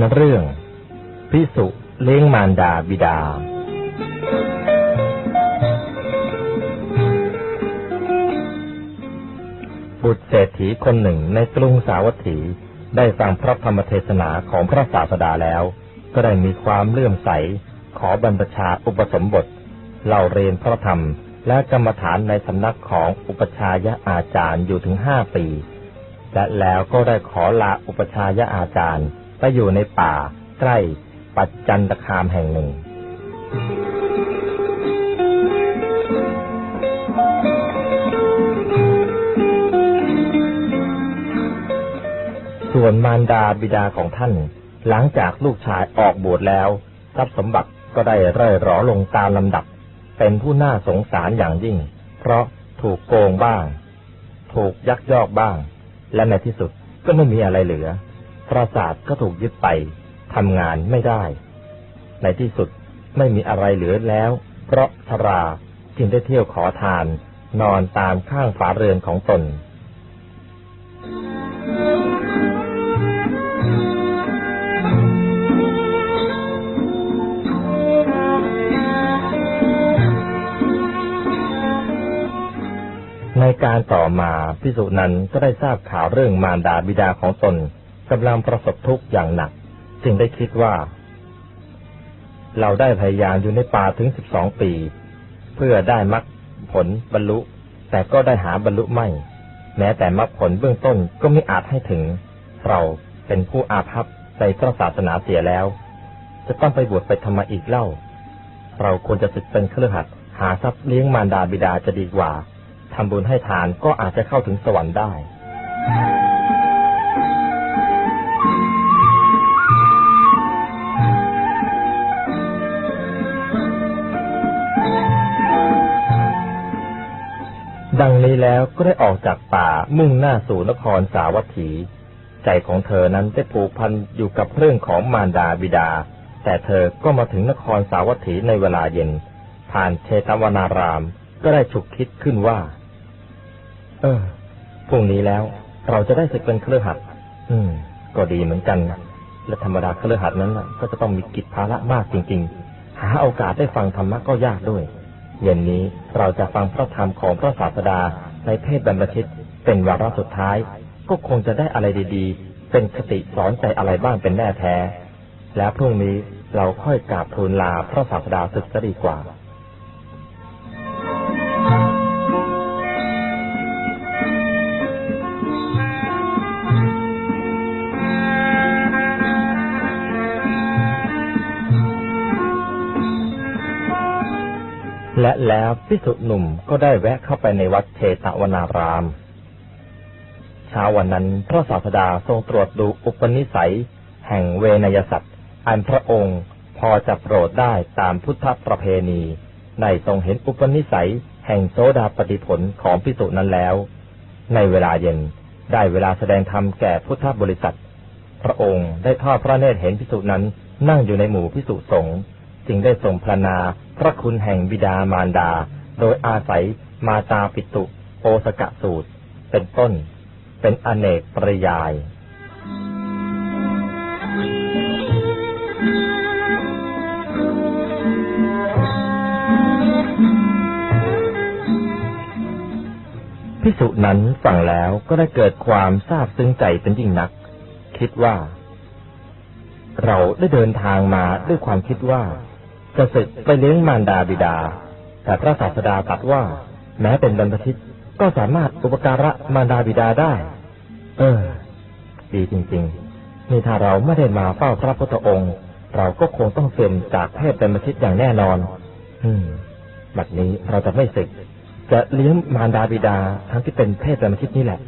ต่นเรื่องพิสุเลี้ยงมารดาบิดา บุตรเศรษฐีคนหนึ่งในกรุงสาวัตถีได้ฟังพระธรรมเทศนาของพระศาสดาแล้ว ก็ได้มีความเลื่อมใส ขอบรรพชาอุปสมบทเล่าเรียนพระธรรมและกรรมฐานในสำนักของอุปชายะอาจารย์อยู่ถึงห้าปี และแล้วก็ได้ขอลาอุปชายะอาจารย์ ไปอยู่ในป่า ใกล้ปัจจันตคามแห่งหนึ่ง ส่วนมารดาบิดาของท่าน หลังจากลูกชายออกบวชแล้ว ทรัพย์สมบัติก็ได้เร่อยหรอลงตามลำดับ เป็นผู้น่าสงสารอย่างยิ่ง เพราะถูกโกงบ้าง ถูกยักยอกบ้าง และในที่สุดก็ไม่มีอะไรเหลือ ปราสาทก็ถูกยึดไปทำงานไม่ได้ ในที่สุดไม่มีอะไรเหลือแล้ว เพราะชราจึงได้เที่ยวขอทาน นอนตามข้างฝาเรือนของตน ในการต่อมาพิสุนั้นก็ได้ทราบข่าวเรื่องมารดาบิดาของตน กำลังประสบทุกข์อย่างหนัก จึงได้คิดว่า เราได้พยายามอยู่ในป่าถึงสิบสองปี เพื่อได้มรรคผลบรรลุ แต่ก็ได้หาบรรลุไม่ แม้แต่มรรคผลเบื้องต้นก็ไม่อาจให้ถึง เราเป็นผู้อาภัพในพระศาสนาเสียแล้ว จะต้องไปบวชไปทำไมอีกเล่า เราควรจะศึกเป็นเครือขัดหาทรัพย์เลี้ยงมารดาบิดาจะดีกว่าทำบุญให้ทานก็อาจจะเข้าถึงสวรรค์ได้ นี้แล้วก็ได้ออกจากป่ามุ่งหน้าสู่นครสาวัตถี ใจของเธอนั้นได้ผูกพันอยู่กับเรื่องของมารดาบิดา แต่เธอก็มาถึงนครสาวัตถีในเวลาเย็น ผ่านเชตวนารามก็ได้ฉุกคิดขึ้นว่า เออพรุ่งนี้แล้วเราจะได้ศึกเป็นเครือขัดอืม ก็ดีเหมือนกัน และธรรมดาเครือขัดนั้นก็จะต้องมีกิจภาระมากจริง ๆ หาโอกาสได้ฟังธรรมะก็ยากด้วย เย็นนี้เราจะฟังพระธรรมของพระศาสดาในเพศบรรพชิตเป็นวาระสุดท้าย ก็คงจะได้อะไรดีๆ เป็นคติสอนใจอะไรบ้างเป็นแน่แท้ แล้วพรุ่งนี้เราค่อยกราบทูลลาพระศาสดาศึกจะดีกว่า และแล้วพิสุหนุ่มก็ได้แวะเข้าไปในวัดเชตวนาราม เช้าวันนั้นพระศาสดาทรงตรวจดูอุปนิสัย แห่งเวนยสัตว์ อันพระองค์พอจะโปรดได้ตามพุทธประเพณี ในทรงเห็นอุปนิสัยแห่งโซดาปฏิผลของพิสุนั้นแล้ว ในเวลาเย็นได้เวลาแสดงธรรมแก่พุทธบริษัท พระองค์ได้ทอดพระเนตรเห็นพิสุนั้นนั่งอยู่ในหมู่พิสุสงฆ์ จึงได้ทรงพรรณนาพระคุณแห่งบิดามารดา โดยอาศัยมาตาปิตุโอสกะสูตร เป็นต้น เป็นอเนกปริยาย พิสุนั้นฟังแล้วก็ได้เกิดความทราบซึ้งใจเป็นยิ่งนัก คิดว่า เราได้เดินทางมาด้วยความคิดว่า จะศึกไปเลี้ยงมารดาบิดา แต่พระศาสดาตรัสว่า แม้เป็นบรรพชิตก็สามารถอุปการะมารดาบิดาได้ เออ ดีจริงๆ นี่ถ้าเราไม่ได้มาเฝ้าพระพุทธองค์ เราก็คงต้องเสื่อมจากเพศเป็นบรรพชิตอย่างแน่นอน อืมบัดนี้เราจะไม่ศึก จะเลี้ยงมารดาบิดาทั้งที่เป็นเพศเป็นบรรพชิตนี่แหละ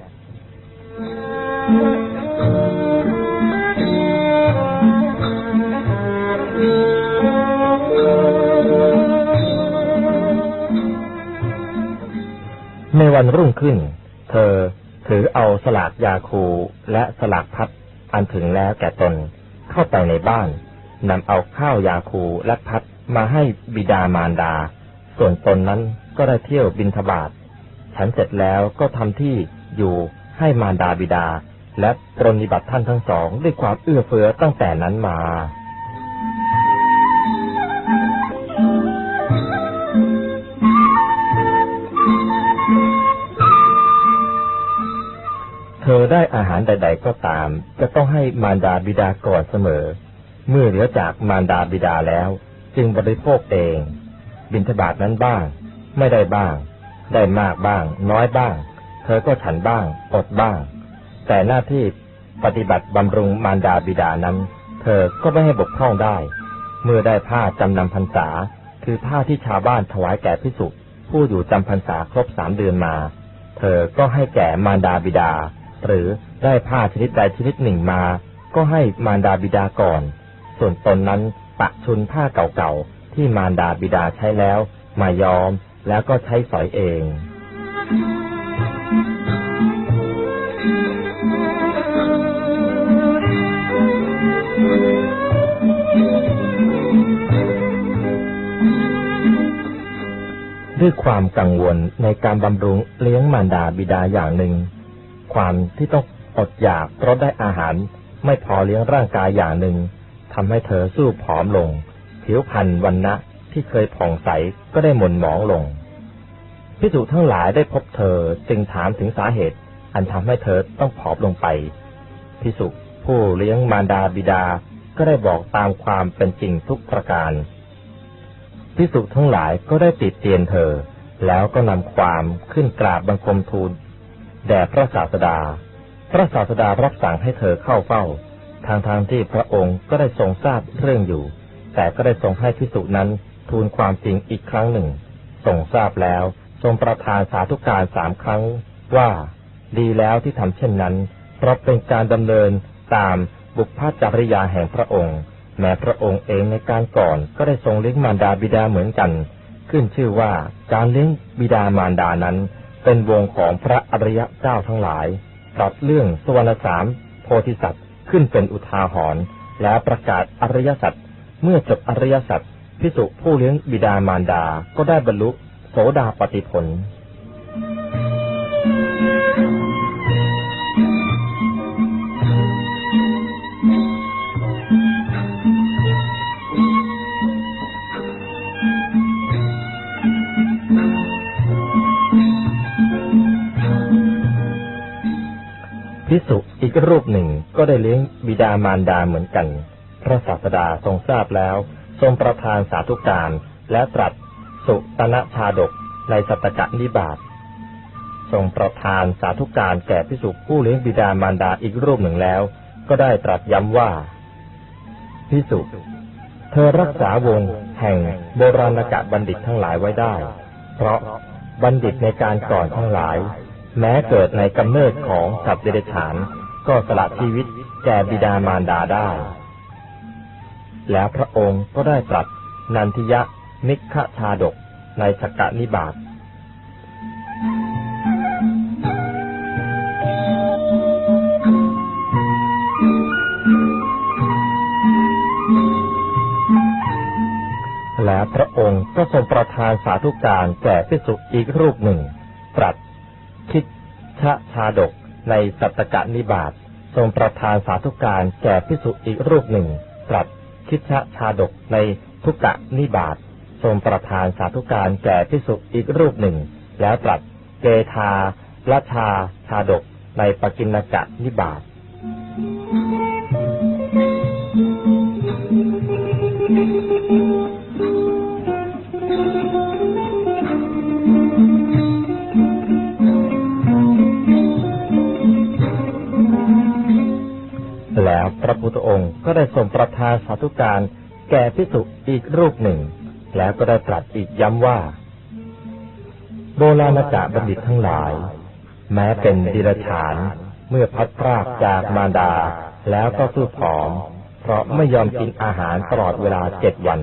ในวันรุ่งขึ้น เธอถือเอาสลากยาคูและสลากพัดอันถึงแล้วแก่ตนเข้าไปในบ้านนำเอาข้าวยาคูและพัดมาให้บิดามารดา ส่วนตนนั้นก็ได้เที่ยวบินทบาทฉันเสร็จแล้วก็ทำที่อยู่ให้มารดาบิดา และปรนนิบัติท่านทั้งสองด้วยความเอื้อเฟื้อตั้งแต่นั้นมา เธอได้อาหารใด ๆ ก็ตาม จะต้องให้มารดาบิดาก่อนเสมอ เมื่อเหลือจากมารดาบิดาแล้ว จึงบริโภคเอง บิณฑบาตนั้นบ้าง ไม่ได้บ้าง ได้มากบ้าง น้อยบ้าง เธอก็ฉันบ้าง อดบ้าง แต่หน้าที่ปฏิบัติบำรุงมารดาบิดานั้น เธอก็ไม่ให้บกพร่องได้ เมื่อได้ผ้าจำนำพรรษา คือผ้าที่ชาวบ้านถวายแก่พิสุผู้อยู่จำพรรษาครบสามเดือนมา เธอก็ให้แก่มารดาบิดา หรือได้ผ้าชนิดใดชนิดหนึ่งมา ก็ให้มารดาบิดาก่อน ส่วนตนนั้นปะชุนผ้าเก่าๆ ที่มารดาบิดาใช้แล้ว มายอมแล้วก็ใช้สอยเองด้วยความกังวลในการบำรุงเลี้ยงมารดาบิดาอย่างหนึ่ง ความที่ต้องอดอยากเพราะได้อาหาร ไม่พอเลี้ยงร่างกายอย่างหนึ่งทำให้เธอสู้ผอมลง ผิวพรรณวันนะที่เคยผ่องใสก็ได้หม่นหมองลงพิสุทั้งหลายได้พบเธอจึงถามถึงสาเหตุ อันทำให้เธอต้องผอมลงไปพิสุผู้เลี้ยงมารดาบิดาก็ได้บอกตามความเป็นจริงทุกประการพิสุทั้งหลายก็ได้ติดเตียนเธอ แล้วก็นำความขึ้นกราบบังคมทูล แด่พระศาสดา พระศาสดารับสั่งให้เธอเข้าเฝ้า ทางทางที่พระองค์ก็ได้ทรงทราบเรื่องอยู่ แต่ก็ได้ทรงให้พิสุนั้นทูลความจริงอีกครั้งหนึ่ง ทรงทราบแล้ว ทรงประทานสาธุการสามครั้งว่า ดีแล้วที่ทำเช่นนั้น เพราะเป็นการดำเนินตามบุพพจริยาแห่งพระองค์ แม้พระองค์เองในการก่อนก็ได้ทรงเลี้ยงมารดาบิดาเหมือนกัน ขึ้นชื่อว่าการเลี้ยงบิดามารดานั้น เป็นวงของพระอริยะเจ้าทั้งหลายตรัสเรื่องสวรรสามโพธิสัตว์ขึ้นเป็นอุทาหรณ์และประกาศอริยสัจเมื่อจบอริยสัจพิสุผู้เลี้ยงบิดามารดาก็ได้บรรลุโสดาปติผล พิสุอีกรูปหนึ่งก็ได้เลี้ยงบิดามารดาเหมือนกัน พระศาสดาทรงทราบแล้ว ทรงประทานสาธุการและตรัสสุตนะชาดกในสัตตกะนิบาตทรงประทานสาธุการแก่พิสุผู้เลี้ยงบิดามารดาอีกรูปหนึ่งแล้ว ก็ได้ตรัสย้ำว่า พิสุเธอรักษาวงแห่งโบราณกะบัณฑิตทั้งหลายไว้ได้ เพราะบัณฑิตในการก่อนทั้งหลาย แม้เกิดในกำเนิดของสัตว์เดรัจฉาน ก็สละชีวิตแก่บิดามารดาได้ แล้วพระองค์ก็ได้ตรัสนันทิยะมิขชาดกในสกกนิบาตและพระองค์ก็ทรงประทานสาธุการแก่พิสุอีกรูปหนึ่ง ตรัส คิดชะชาดกในสัตตกะนิบาตทรงประทานสาธุการแก่พิสุอีกรูปหนึ่งตรัสคิดชะชาดกในทุกกะนิบาตทรงประทานสาธุการแก่พิสุอีกรูปหนึ่ง แล้วตรัสเกทาละชาชาดกในปกินกะนิบาต ทธองค์ก็ได้ทรงประทานสาธุการแก่พิสุอีกรูปหนึ่ง แล้วก็ได้ตรัสอีกย้ำว่า โบราณกะบัณฑิตทั้งหลาย แม้เป็นดิรฉานเมื่อพัดพรากจากมารดา แล้วก็สู้ผอม เพราะไม่ยอมกินอาหารตลอดเวลาเจ็ดวัน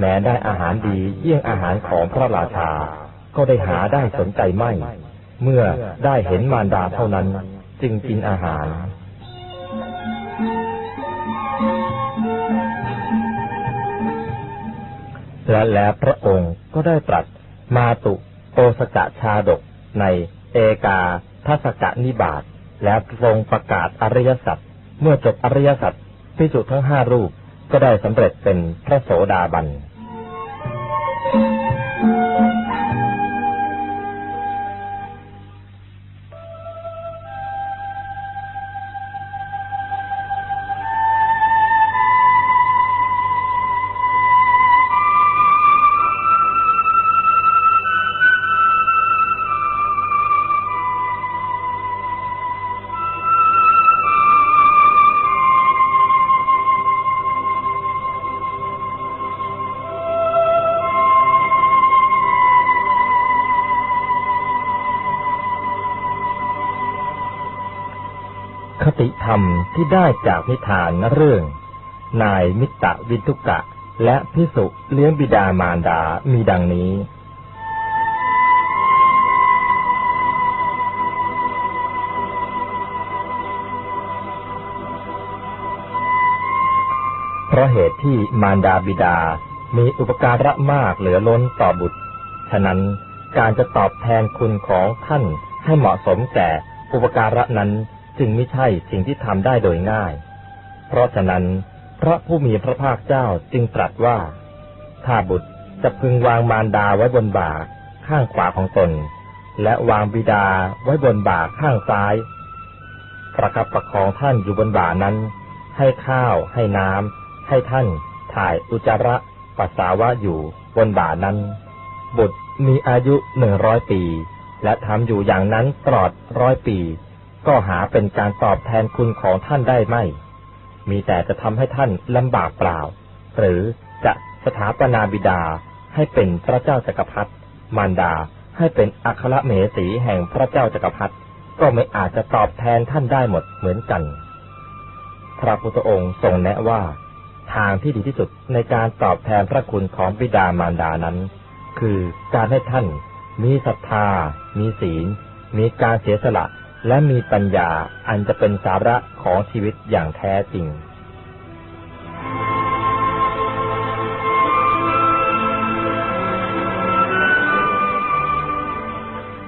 แม้ได้อาหารดีเยี่ยงอาหารของพระราชา ก็ได้หาได้สนใจไม่ เมื่อได้เห็นมารดาเท่านั้น จึงกินอาหาร และแล้วพระองค์ก็ได้ตรัสมาตุโอสกะชาดกในเอกาทัศกะนิบาตแล้วทรงประกาศอริยสัจเมื่อจบอริยสัจพิจุทั้งห้ารูปก็ได้สำเร็จเป็นพระโสดาบัน รมที่ได้จากนิทานเรื่อง นายมิตรวิทุกะ และพิสุเลี้ยงบิดามารดามีดังนี้ เพราะเหตุที่มารดาบิดามีอุปการะมากเหลือล้นต่อบุตร ฉะนั้นการจะตอบแทนคุณของท่านให้เหมาะสมแก่อุปการะนั้น จึงไม่ใช่สิ่งที่ทำได้โดยง่าย เพราะฉะนั้นพระผู้มีพระภาคเจ้าจึงตรัสว่า ถ้าบุตรจะพึงวางมารดาไว้บนบ่าข้างขวาของตน และวางบิดาไว้บนบ่าข้างซ้าย ประคับประคองท่านอยู่บนบ่านั้น ให้ข้าวให้น้ำให้ท่านถ่ายอุจจาระปัสสาวะอยู่บนบ่านั้น บุตรมีอายุหนึ่งร้อยปี และทำอยู่อย่างนั้นตลอดร้อยปี ก็หาเป็นการตอบแทนคุณของท่านได้ไม่ มีแต่จะทำให้ท่านลำบากเปล่า หรือจะสถาปนาบิดาให้เป็นพระเจ้าจักรพรรดิมารดาให้เป็นอัครเมสีแห่งพระเจ้าจักรพรรดิก็ไม่อาจจะตอบแทนท่านได้หมดเหมือนกัน พระพุทธองค์ทรงแนะว่า ทางที่ดีที่สุดในการตอบแทนพระคุณของบิดามารดานั้น คือการให้ท่านมีศรัทธา มีศีล มีการเสียสละ และมีปัญญาอันจะเป็นสาระของชีวิตอย่างแท้จริง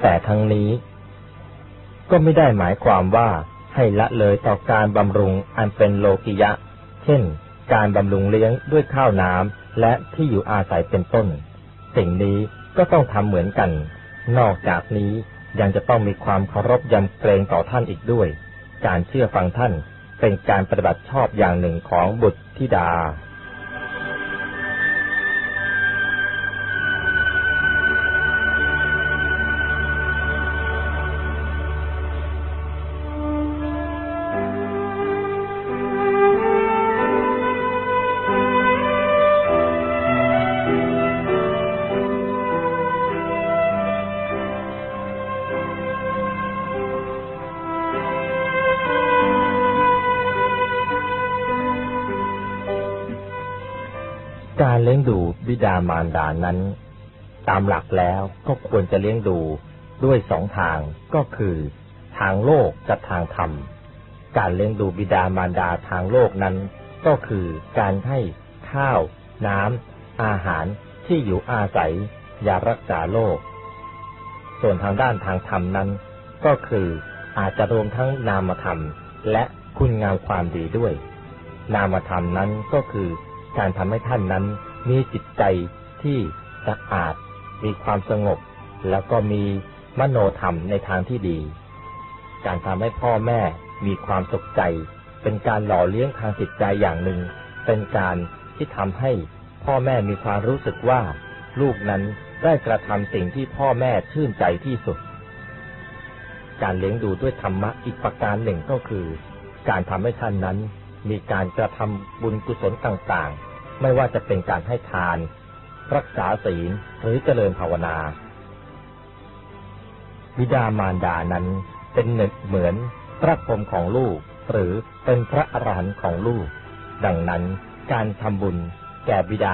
แต่ทั้งนี้ ก็ไม่ได้หมายความว่าให้ละเลยต่อการบำรุงอันเป็นโลกิยะ เช่น การบำรุงเลี้ยงด้วยข้าวน้ำและที่อยู่อาศัยเป็นต้น สิ่งนี้ก็ต้องทำเหมือนกัน นอกจากนี้ ยังจะต้องมีความเคารพยำเกรงต่อท่านอีกด้วย การเชื่อฟังท่านเป็นการปฏิบัติชอบอย่างหนึ่งของบุตรธิดา การเลี้ยงดูบิดามารดานั้น ตามหลักแล้วก็ควรจะเลี้ยงดูด้วยสองทางก็คือ ทางโลกกับทางธรรม การเลี้ยงดูบิดามารดาทางโลกนั้น ก็คือการให้ข้าว น้ำอาหารที่อยู่อาศัยยารักษาโรคส่วนทางด้านทางธรรมนั้น ก็คืออาจจะรวมทั้งนามธรรม และคุณงามความดีด้วย นามธรรมนั้นก็คือการทำให้ท่านนั้น มีจิตใจที่สะอาด มีความสงบ แล้วก็มีมโนธรรมในทางที่ดี การทำให้พ่อแม่มีความสุขใจ เป็นการหล่อเลี้ยงทางจิตใจอย่างหนึ่ง เป็นการที่ทำให้พ่อแม่มีความรู้สึกว่า ลูกนั้นได้กระทำสิ่งที่พ่อแม่ชื่นใจที่สุด การเลี้ยงดูด้วยธรรมะอีกประการหนึ่งก็คือ การทำให้ท่านนั้นมีการกระทำบุญกุศลต่าง ไม่ว่าจะเป็นการให้ทาน รักษาศีลหรือเจริญภาวนา บิดามารดานั้นเป็นหนึ่งเหมือนพระพรมของลูก หรือเป็นพระอรหันต์ของลูก ดังนั้นการทำบุญแก่บิดา